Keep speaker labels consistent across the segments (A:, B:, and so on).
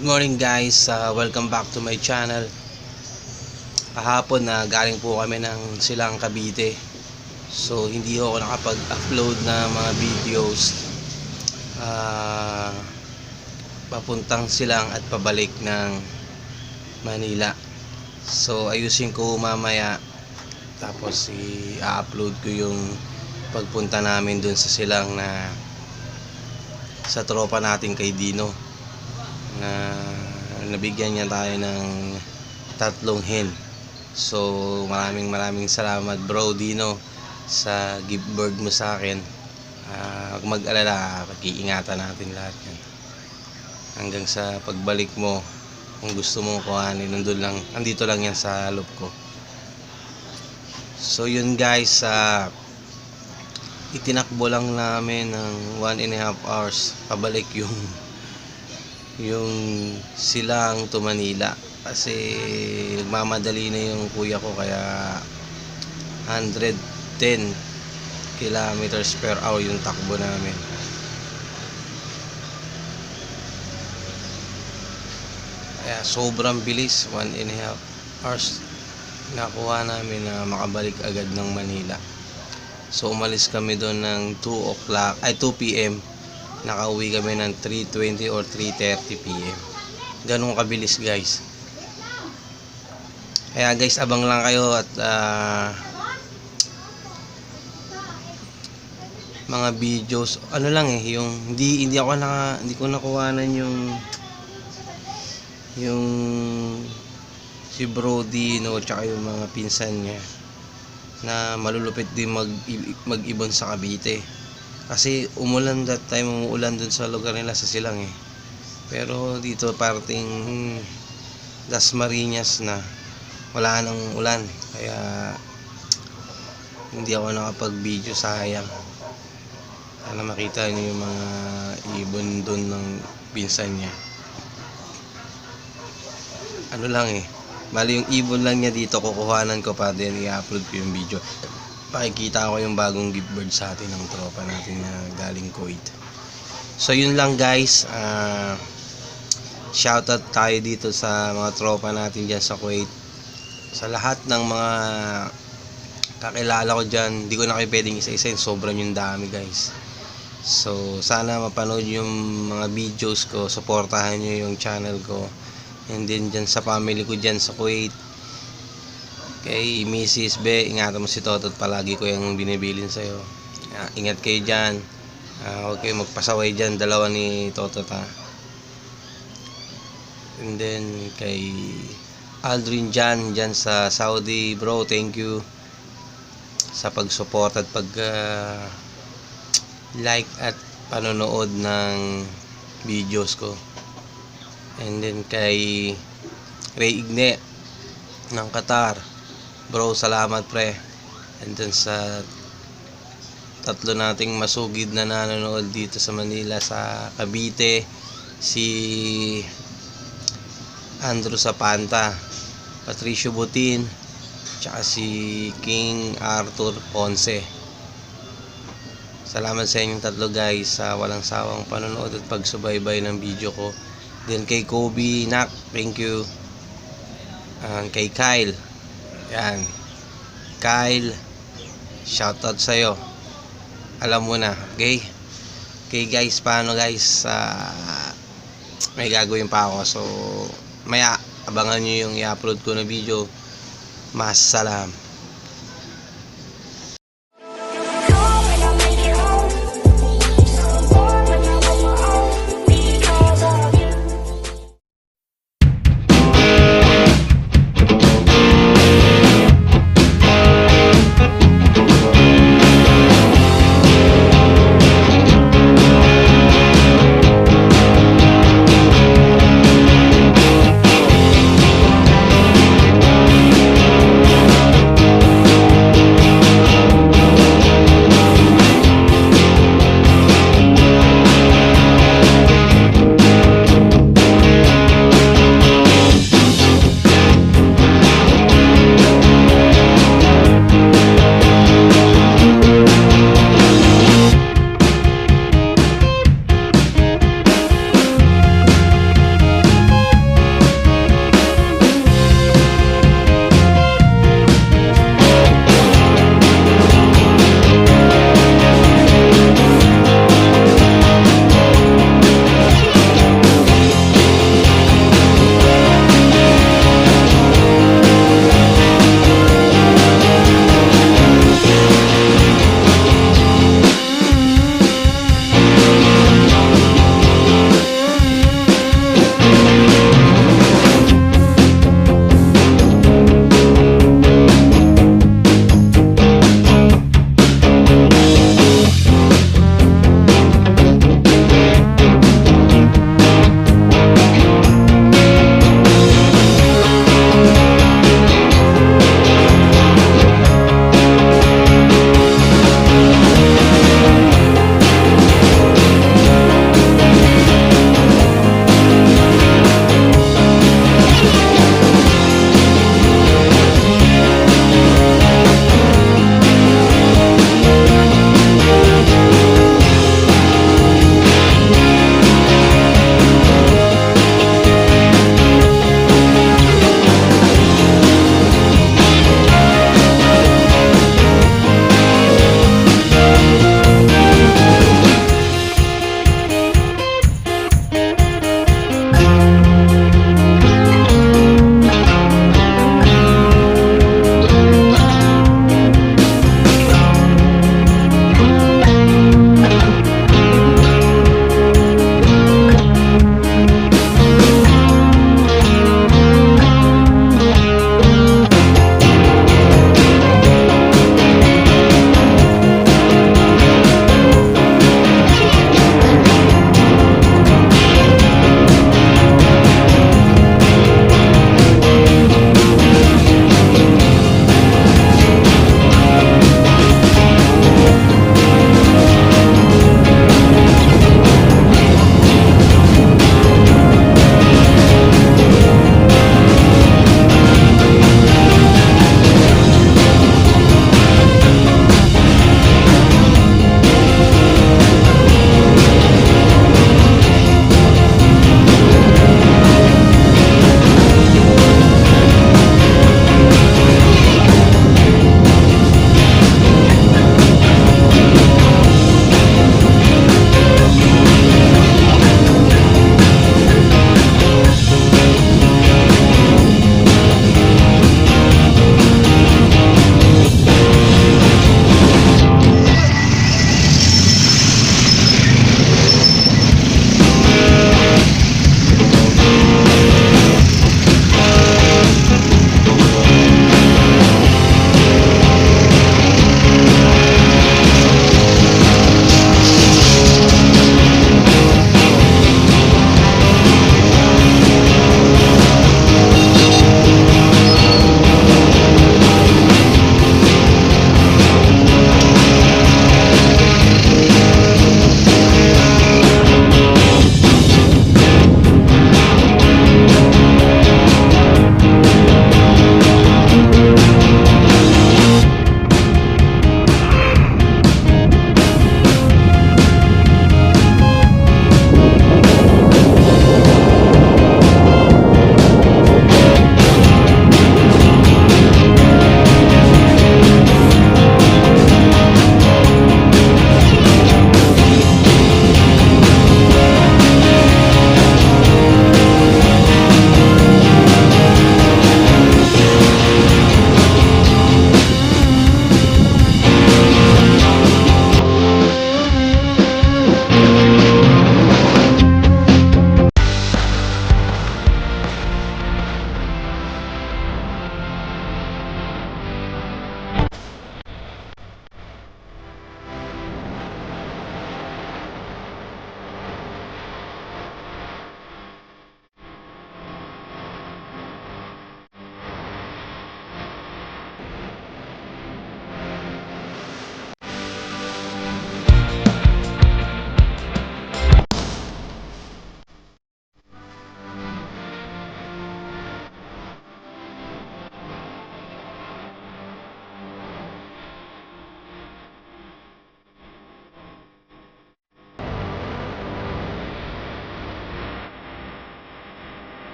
A: Good morning guys, uh, welcome back to my channel. Kahapon na galing po kami ng Silang Cavite. So hindi ako nakapag-upload na mga videos. Uh, Papuntang Silang at pabalik ng Manila. So ayusin ko mamaya. Tapos i-upload ko yung pagpunta namin dun sa Silang na sa tropa natin kay Dino na nabigyan niya tayo ng tatlong hen. So maraming maraming salamat bro Dino sa gift bird mo sa akin. Uh, mag-alala pag-iingatan natin lahat yan. Hanggang sa pagbalik mo kung gusto mo kuhanin nandun lang, andito lang yan sa loob ko. So yun guys uh, itinakbo lang namin ng one and a half hours. Pabalik yung yung silang to Manila kasi nagmamadali na yung kuya ko kaya 110 kilometers per hour yung takbo namin. Kaya sobrang bilis one and a half hours nakuha namin na makabalik agad ng Manila. So umalis kami doon ng 2 o'clock, ay 2 p.m. Nakauwi kami ng 3.20 or 3.30 p.m. Ganun kabilis guys. Kaya guys, abang lang kayo at ah, mga videos, ano lang eh, yung hindi hindi ako na hindi ko nakuhanan yung yung si Brody no tsaka yung mga pinsan niya na malulupit din mag mag-ibon sa Cavite. Kasi umulan that time, umuulan dun sa lugar nila sa Silang eh. Pero dito parting Dasmariñas na wala nang ulan. Kaya hindi ako nakapag-video sayang. Sana makita niyo yung mga ibon dun ng pinsan niya. Ano lang eh, Bali yung ibon lang niya dito kukuhanan ko pa din i-upload ko yung video. Pakikita ko yung bagong gift bird sa atin ng tropa natin na galing Kuwait. So yun lang guys. Uh, shoutout tayo dito sa mga tropa natin dyan sa Kuwait. Sa lahat ng mga kakilala ko dyan, hindi ko na kayo pwedeng isa-isa sobrang yung dami guys. So sana mapanood yung mga videos ko, supportahan nyo yung channel ko and then dyan sa family ko dyan sa Kuwait kay Mrs. Be ingatan mo si Toto at palagi ko yung binibilin sa'yo. Uh, ingat kayo dyan. Uh, huwag magpasaway dyan. Dalawa ni Toto ta and then kay Aldrin dyan dyan sa Saudi. Bro thank you sa pag-support at pag uh, like at panonood ng videos ko. And then kay Ray Igne ng Qatar bro salamat pre and then sa tatlo nating masugid na nanonood dito sa Manila sa Cavite si Andrew Sapanta Patricio Butin tsaka si King Arthur Ponce salamat sa inyong tatlo guys sa walang sawang panonood at pagsubaybay ng video ko Then kay Kobe Nak, thank you. Uh, kay Kyle. Yan. Kyle, shoutout sa'yo. Alam mo na, okay? Okay guys, paano guys? Uh, may gagawin pa ako. So, maya, abangan nyo yung i-upload ko na video. Mas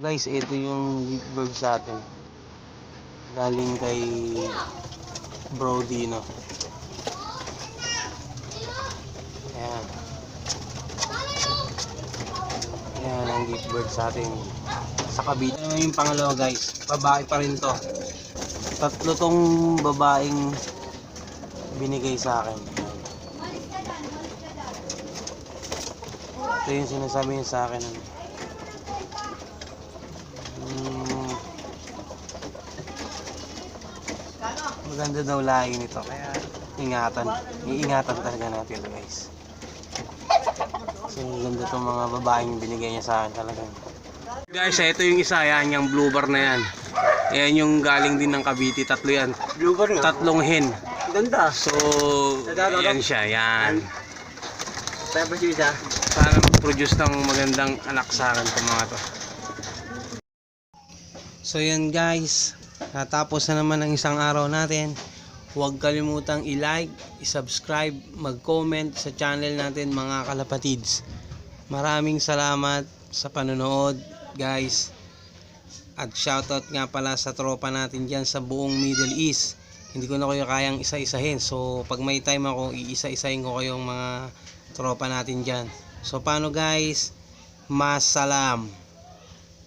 A: Guys, ito yung bag sa atin. Galing kay Brody, no? Ayan. Ayan ang gift bag sa atin. Sa Cavite. Ano yung pangalawa guys? Babae pa rin to. Tatlo tong babaeng binigay sa akin. Ito yung sinasabi sa akin. Ano. Maganda daw lahi nito kaya ingatan iingatan talaga natin guys. Kasi ganda itong mga babaeng binigay niya sa akin talaga. Guys ito yung isa yan yung blue bar na yan. Yan yung galing din ng Cavite tatlo yan.
B: Blue bar nga.
A: tatlong hen.
B: Ganda.
A: so yan siya yan.
B: Tapos yung isa.
A: sana mag-produce ng magandang anak sa akin itong mga to. So yan guys, natapos na naman ang isang araw natin. Huwag kalimutang i-like, i-subscribe, mag-comment sa channel natin mga kalapatids. Maraming salamat sa panonood guys. At shoutout nga pala sa tropa natin dyan sa buong Middle East. Hindi ko na kayo kayang isa-isahin. So pag may time ako, iisa-isahin ko kayong mga tropa natin dyan. So paano guys? Masalam.